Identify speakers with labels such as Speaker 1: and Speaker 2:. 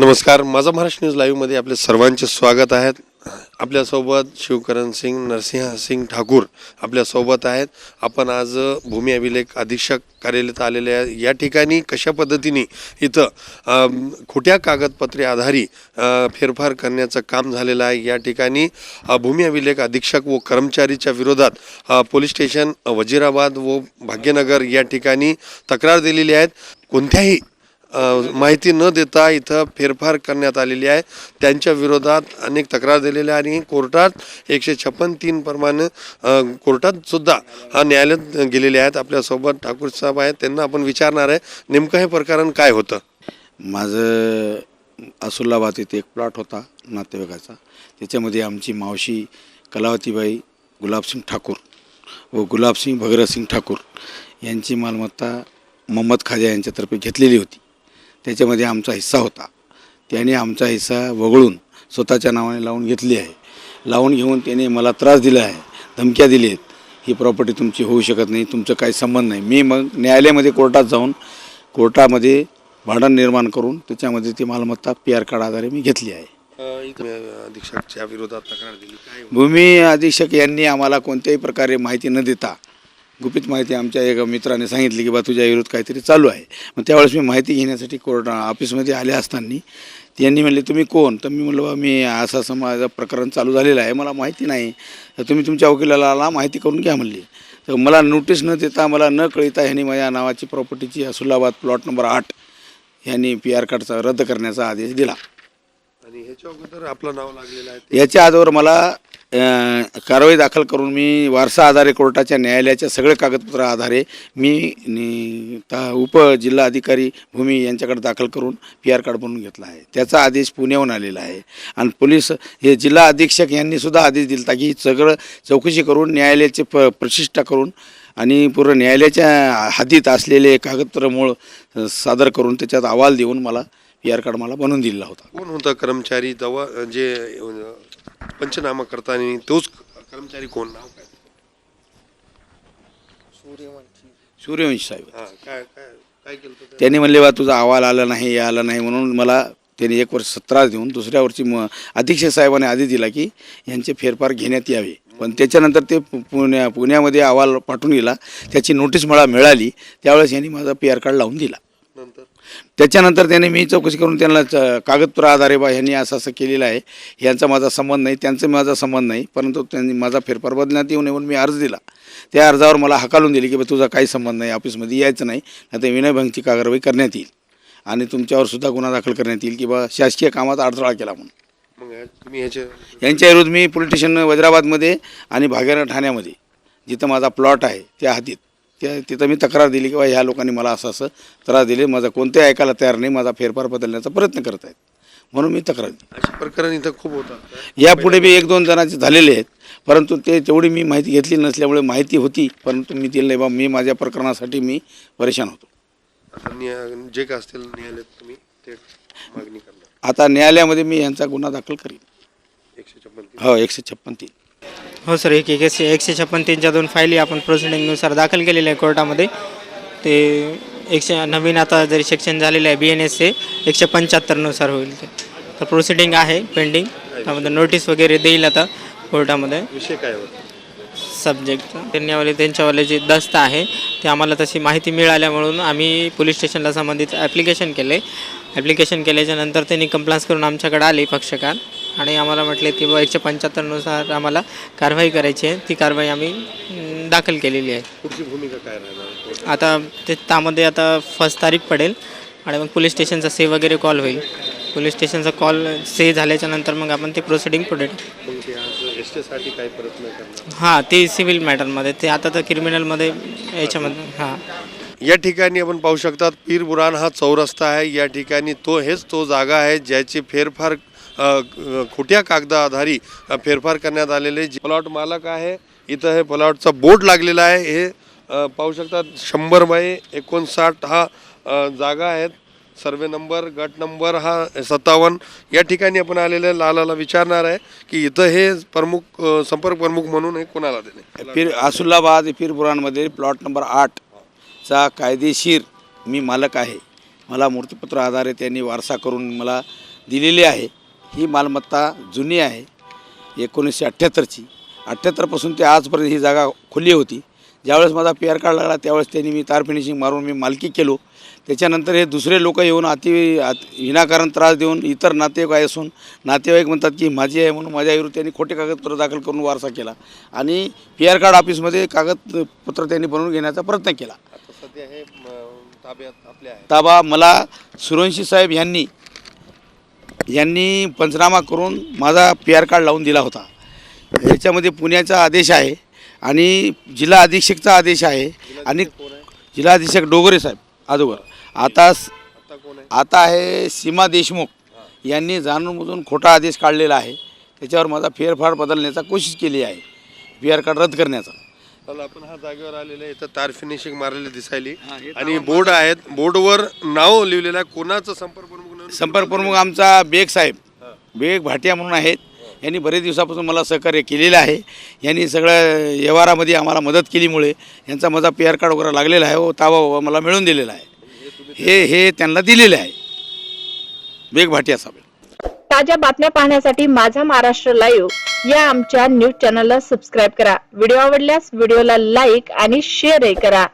Speaker 1: नमस्कार माझा महाराष्ट्र न्यूज लाईव्हमध्ये आपले सर्वांचे स्वागत आहेत आपल्यासोबत शिवकरण सिंग नरसिंह सिंग ठाकूर आपल्यासोबत आहेत. आपण आज भूमी अभिलेख अधीक्षक कार्यालयात आलेले आहे. या ठिकाणी कशा पद्धतीने इथं खोट्या कागदपत्रे आधारी फेरफार करण्याचं काम झालेलं आहे? या ठिकाणी भूमी अभिलेख अधीक्षक व कर्मचारीच्या विरोधात पोलीस स्टेशन वजिराबाद व भाग्यनगर या ठिकाणी तक्रार दिलेली आहेत. कोणत्याही माहिती न देता इथं फेरफार करण्यात आलेली आहे. त्यांच्या विरोधात अनेक तक्रार दिलेल्या आहे आणि कोर्टात एकशे छप्पन तीन प्रमाणे कोर्टातसुद्धा हा न्यायालयात गेलेले आहेत. आपल्यासोबत ठाकूर साहेब आहेत. त्यांना आपण विचारणार आहे नेमकं हे प्रकरण काय होतं?
Speaker 2: माझं असुल्लाबाद इथे एक प्लॉट होता नातेवाईकाचा. त्याच्यामध्ये आमची मावशी कलावतीबाई गुलाबसिंग ठाकूर व गुलाबसिंग भगीरथसिंग ठाकूर यांची मालमत्ता मोहम्मद खाजा यांच्यातर्फे घेतलेली होती. त्याच्यामध्ये आमचा हिस्सा होता. त्याने आमचा हिस्सा वगळून स्वतःच्या नावाने लावून घेतली आहे. लावून घेऊन त्याने मला त्रास दिला आहे धमक्या दिली आहेत ही प्रॉपर्टी तुमची होऊ शकत नाही तुमचं काही संबंध नाही. मी मग न्यायालयामध्ये कोर्टात जाऊन कोर्टामध्ये भांडण निर्माण करून त्याच्यामध्ये ती मालमत्ता पी आर कार्ड आधारे मी घेतली आहे.
Speaker 1: अधीक्षकच्या विरोधात तक्रार दिली.
Speaker 2: भूमी अधीक्षक यांनी आम्हाला कोणत्याही प्रकारे माहिती न देता गुपित माहिती आमच्या एका मित्राने सांगितली की बा तुझ्या विरोध काहीतरी चालू आहे. मग त्यावेळेस मी माहिती घेण्यासाठी कोर्ट ऑफिसमध्ये आले असताना त्यांनी म्हणले तुम्ही कोण? तर मी म्हणलं बा मी असं माझं प्रकरण चालू झालेलं आहे मला माहिती नाही. तर तुम्ही तुमच्या वकिलाला आला माहिती करून घ्या म्हणली. तर मला नोटीस न देता मला न कळता ह्यांनी माझ्या नावाची प्रॉपर्टीची असुलाबाद प्लॉट नंबर आठ यांनी पी आर कार्डचा रद्द करण्याचा आदेश दिला.
Speaker 1: आणि ह्याच्या अगोदर आपलं नाव लागलेलं आहे.
Speaker 2: याच्या आधार मला कारवाई दाखल करून मी वारसा आधारे कोर्टाच्या न्यायालयाच्या सगळे कागदपत्र आधारे मी नि- ता उप भूमी यांच्याकडे दाखल करून पी आर कार्ड बनवून घेतला आहे. त्याचा आदेश पुण्याहून आलेला आहे. आणि पोलीस हे जिल्हा अधीक्षक यांनीसुद्धा आदेश दिला की सगळं चौकशी करून न्यायालयाचे प प्रतिष्ठा करून आणि पूर्ण न्यायालयाच्या हद्दीत असलेले कागदपत्र मूळ सादर करून त्याच्यात अहवाल देऊन मला पी आर कार्ड मला बनवून दिलेला होता.
Speaker 1: कोण होता कर्मचारी? दवा जे पंचनामा करताना तोच कर्मचारी कोण? नाव काय?
Speaker 2: सूर्यवंशी. साहेब.
Speaker 1: हा काय काय काय केलं होतं
Speaker 2: त्यांनी? म्हणले बा तुझा अहवाल आला नाही हे आला नाही म्हणून मला त्यांनी एक वर्ष त्रास देऊन दुसऱ्या वर्षी म अधीक्षक साहेबांनी आदेश दिला की यांचे फेरफार घेण्यात यावे. पण त्याच्यानंतर ते पु- पुण्या पुण्यामध्ये अहवाल पाठवून गेला त्याची नोटीस मला मिळाली. त्यावेळेस यांनी माझा पी आर कार्ड लावून दिला. त्याच्यानंतर त्याने मी चौकशी करून त्यांना च- कागदपत्र आधारे बा ह्यांनी असं असं केलेलं आहे. यांचा माझा संबंध नाही त्यांचा माझा संबंध नाही परंतु त्यांनी माझा फेरफार बदलण्यात येऊ नये म्हणून मी अर्ज दिला. त्या अर्जावर मला हकालून दिली की बा तुझा काही संबंध नाही ऑफिसमध्ये यायचं नाही आता विनयभंगची कारवाई करण्यात येईल. आणि तुमच्यावर सुद्धा गुन्हा दाखल करण्यात येईल की बा शासकीय कामात अडथळा केला म्हणून.
Speaker 1: मग ह्या- तुम्ही ह्याचे
Speaker 2: यांच्या विरुद्ध मी पोलीस स्टेशन वज्राबादमध्ये आणि भागेरा ठाण्यामध्ये जिथं माझा प्लॉट आहे त्या हद्दीत त्या तिथं मी तक्रार दिली की बा ह्या लोकांनी मला असं असं त्रास दिले. माझा कोणतेही ऐकायला तयार नाही. माझा फेरफार बदलण्याचा प्रयत्न करत आहेत. म्हणून मी तक्रार दिली.
Speaker 1: असे प्रकरण इथं खूप होतात.
Speaker 2: यापुढे बी एक दोन जणांचे झालेले आहेत. परंतु ते तेवढी मी माहिती घेतली नसल्यामुळे माहिती होती. परंतु मी दिली नाही बा. मी माझ्या प्रकरणासाठी मी परेशान होतो.
Speaker 1: आता जे काय असतील न्यायालयात तुम्ही ते मागणी करणार.
Speaker 2: आता न्यायालयामध्ये मी यांचा गुन्हा दाखल करीन.
Speaker 1: एकशे छप्पन
Speaker 2: हो एकशे छप्पन तीन.
Speaker 3: हो सर एक एक एकशे एकशे छप्पन तीनच्या दोन फायली आपण प्रोसिडिंगनुसार दाखल केलेल्या आहे कोर्टामध्ये. ते एकशे नवीन आता जरी सेक्शन झालेलं आहे बी एन एसचे एकशे पंच्याहत्तरनुसार होईल ते. तर प्रोसिडिंग आहे पेंडिंग त्यामध्ये नोटीस वगैरे देईल आता कोर्टामध्ये.
Speaker 1: विषय काय होता?
Speaker 3: सब्जेक्ट त्यांच्यावाले त्यांच्यावाले जे दस्त आहे ते आम्हाला तशी माहिती मिळाल्यामुळून आम्ही पोलीस स्टेशनला संबंधित ॲप्लिकेशन केले. ॲप्लिकेशन केल्याच्यानंतर त्यांनी कंप्लान्स करून आमच्याकडे आले पक्षकार. आणि आम्हाला म्हटले की एकशे पंच्याहत्तरनुसार आम्हाला कारवाई करायची आहे. ती कारवाई आम्ही दाखल केलेली आहे.
Speaker 1: भूमिका काय
Speaker 3: आता ते त्यामध्ये आता फर्स्ट तारीख पडेल आणि मग पोलीस स्टेशनचा से वगैरे कॉल होईल. पोलीस स्टेशनचा कॉल से झाल्याच्यानंतर मग आपण ते प्रोसिडिंग पुढे हां ते सिव्हिल मॅटरमध्ये ते आता तर क्रिमिनलमध्ये याच्यामध्ये हां.
Speaker 1: या ठिकाणी आपण पाहू शकतात पीर बुरान हा चौरस्ता आहे. या ठिकाणी तो हेच तो जागा आहे ज्याची फेरफार खोट्या कागदाधारी फेरफार करण्यात आलेले जे प्लॉट मालक आहे इथं हे प्लॉटचा बोर्ड लागलेला आहे. हे पाहू शकतात शंभर बाय एकोणसाठ हा जागा आहेत. सर्वे नंबर गट नंबर हा सत्तावन्न. या ठिकाणी आपण आलेल्या लालाला विचारणार आहे की इथं हे प्रमुख संपर्क प्रमुख म्हणून हे कोणाला देणे?
Speaker 2: फिर असुल्लाबाद पीरपुराणमध्ये प्लॉट नंबर आठचा कायदेशीर मी मालक आहे. मला मूर्तीपत्र आधारे त्यांनी वारसा करून मला दिलेली आहे. ही मालमत्ता जुनी आहे एकोणीसशे अठ्ठ्याहत्तरची अठ्ठ्याहत्तरपासून ते आजपर्यंत ही जागा खुली होती. ज्यावेळेस माझा पी आर कार्ड लागला त्यावेळेस त्यांनी मी तार फिनिशिंग मारून मी मालकी केलो. त्याच्यानंतर हे दुसरे लोक येऊन अति विनाकारण त्रास देऊन इतर नातेवाईक असून नातेवाईक म्हणतात की माझी आहे म्हणून माझ्याविरुद्ध त्यांनी खोटे कागदपत्र दाखल करून वारसा केला. आणि पी आर कार्ड ऑफिसमध्ये कागदपत्र त्यांनी बनवून घेण्याचा प्रयत्न केला.
Speaker 1: सध्या हे आहे
Speaker 2: ताबा मला सुरवंशी साहेब यांनी यांनी पंचनामा करून माझा पी आर कार्ड लावून दिला होता. याच्यामध्ये पुण्याचा आदेश आहे आणि जिल्हा अधीक्षकचा आदेश आहे आणि जिल्हा अधीक्षक डोगरे साहेब अगोदर आता
Speaker 1: आता आहे
Speaker 2: सीमा देशमुख यांनी जाणूनबुजून खोटा आदेश काढलेला आहे. त्याच्यावर माझा फेरफार बदलण्याचा कोशिश केली आहे. पी आर कार्ड रद्द करण्याचा.
Speaker 1: आपण हा जागेवर आलेले आहे. इथं तार फिनिशिंग मारलेली दिसायली. आणि बोर्ड आहेत. बोर्डवर नाव लिहिलेलं आहे. कोणाचं संपर्क?
Speaker 2: संपर्क प्रमुख आमचा बेग साहेब बेग भाटिया म्हणून आहेत. यांनी बरेच दिवसापासून मला सहकार्य केलेलं आहे. यांनी सगळ्या व्यवहारामध्ये आम्हाला मदत केलीमुळे यांचा माझा पी आर कार्ड वगैरे लागलेला आहे. व ताबा मला मिळून दिलेला आहे. हे हे त्यांना दिलेले आहे. बेग भाटिया साहेब.
Speaker 4: ताज्या बातम्या पाहण्यासाठी माझा महाराष्ट्र लाईव्ह या आमच्या न्यूज चॅनलला सबस्क्राईब करा. व्हिडिओ आवडल्यास व्हिडिओला लाईक आणि शेअरही करा.